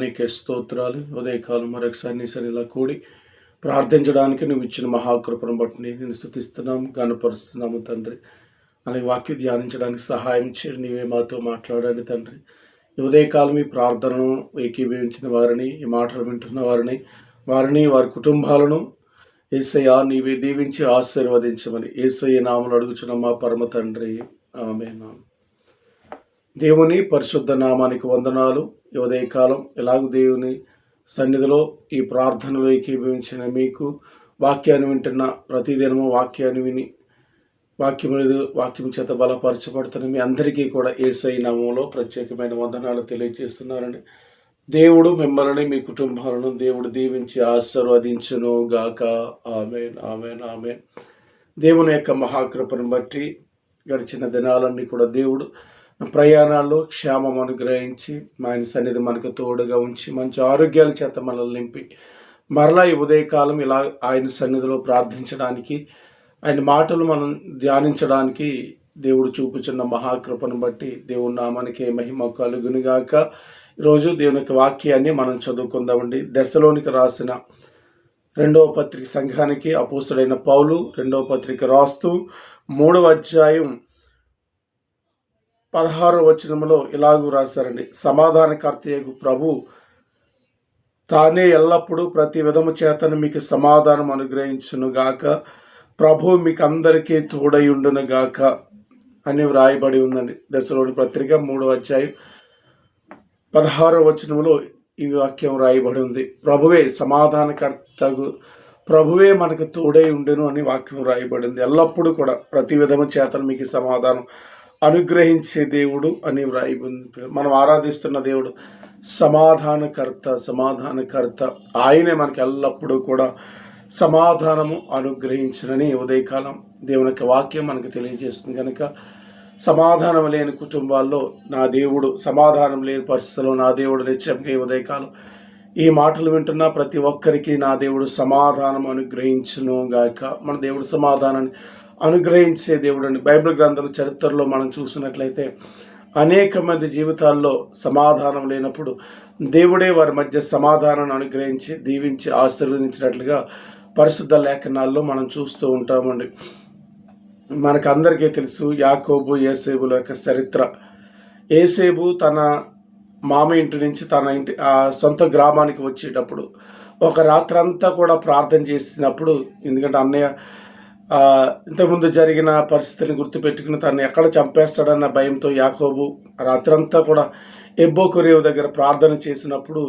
నీకే స్తోత్రాలు. ఉదయకాలం మరొకసారి నీ సరిలా కూడి ప్రార్థించడానికి నువ్వు ఇచ్చిన మహాకృపను బట్టి నేను స్థుతిస్తున్నాం గనపరుస్తున్నాము తండ్రి. అలాగే వాక్య ధ్యానించడానికి సహాయం చేయండి. నీవే మాతో మాట్లాడండి తండ్రి. ఉదయకాలం ఈ ప్రార్థనను ఏకీభవించిన వారిని ఈ మాటలు వింటున్న వారిని వారిని వారి కుటుంబాలను ఏసయ్య నీవే దీవించి ఆశీర్వదించమని ఏసయ్య నామలు అడుగుచున్న మా పరమ తండ్రి. ఆమె దేవుని పరిశుద్ధ నామానికి వందనాలు. ఈ ఉదయకాలం ఎలాగూ దేవుని సన్నిధిలో ఈ ప్రార్థనలో ఏకీభవించిన మీకు వాక్యాన్ని వింటున్న ప్రతిదినము వాక్యాన్ని విని వాక్యం వాక్యం చేత బలపరచబడుతున్న మీ అందరికీ కూడా ఏసై నామంలో ప్రత్యేకమైన వందనాలు తెలియజేస్తున్నారండి దేవుడు మిమ్మల్ని మీ కుటుంబాలను దేవుడు దీవించి ఆశీర్వదించును గాక. Amen amen amen. దేవుని యొక్క మహాకృపను బట్టి గడిచిన దినాలన్నీ కూడా దేవుడు ప్రయాణాల్లో క్షేమం అనుగ్రహించి ఆయన సన్నిధి మనకు తోడుగా ఉంచి మంచి ఆరోగ్యాల చేత మనల్ని నింపి మరలా ఈ ఉదయకాలం ఇలా ఆయన సన్నిధిలో ప్రార్థించడానికి ఆయన మాటలు మనం ధ్యానించడానికి దేవుడు చూపుచున్న మహాకృపను బట్టి దేవుని నామానికి మహిమ కలుగునిగాక. ఈరోజు దేవుని యొక్క వాక్యాన్ని మనం చదువుకుందామండి. దశలోనికి రాసిన రెండవ పత్రిక సంఘానికి అపోసుడైన పౌలు రెండవ పత్రిక రాస్తూ మూడవ అధ్యాయం పదహారు వచనంలో ఇలాగూ రాశారండి. సమాధానకర్తయ్యకు ప్రభు తానే ఎల్లప్పుడూ ప్రతి విధము చేతను మీకు సమాధానం అనుగ్రహించును గాక. ప్రభు మీకు అందరికీ తోడయుండును గాక అని వ్రాయబడి ఉందండి. దశలోని పత్రిక మూడో అధ్యాయం పదహారో వచనంలో ఈ వాక్యం రాయబడి ఉంది. ప్రభువే సమాధానకర్తకు ప్రభువే మనకు తోడై ఉండెను అని వాక్యం రాయబడింది ఎల్లప్పుడూ కూడా ప్రతి విధము చేతను మీకు సమాధానం అనుగ్రహించే దేవుడు అని వ్రాయి మనం ఆరాధిస్తున్న దేవుడు సమాధానకర్త సమాధానకర్త. ఆయనే మనకి ఎల్లప్పుడూ కూడా సమాధానము అనుగ్రహించినని ఉదయకాలం దేవుని యొక్క వాక్యం మనకు తెలియజేస్తుంది. కనుక సమాధానం లేని కుటుంబాల్లో నా దేవుడు సమాధానం లేని పరిస్థితుల్లో నా దేవుడు నిత్యంగా ఉదయకాలం ఈ మాటలు వింటున్న ప్రతి ఒక్కరికి నా దేవుడు సమాధానం అనుగ్రహించును గాక. మన దేవుడు సమాధానాన్ని అనుగ్రహించే దేవుడు బైబిల్ గ్రంథాల చరిత్రలో మనం చూసినట్లయితే అనేక మంది జీవితాల్లో సమాధానం లేనప్పుడు దేవుడే వారి మధ్య సమాధానాన్ని అనుగ్రహించి దీవించి ఆశీర్వదించినట్లుగా పరిశుద్ధ లేఖనాల్లో మనం చూస్తూ ఉంటామండి. మనకందరికీ తెలుసు యాకోబు ఏసేబుల యొక్క చరిత్ర. ఏసేబు తన మామ ఇంటి నుంచి తన ఇంటి సొంత గ్రామానికి వచ్చేటప్పుడు ఒక రాత్రంతా కూడా ప్రార్థన చేసినప్పుడు ఎందుకంటే అన్నయ్య ఇంతకుముందు జరిగిన పరిస్థితిని గుర్తుపెట్టుకుని తను ఎక్కడ చంపేస్తాడన్న భయంతో యాకోబు రాత్రంతా కూడా ఎబ్బో కొరియవు దగ్గర ప్రార్థన చేసినప్పుడు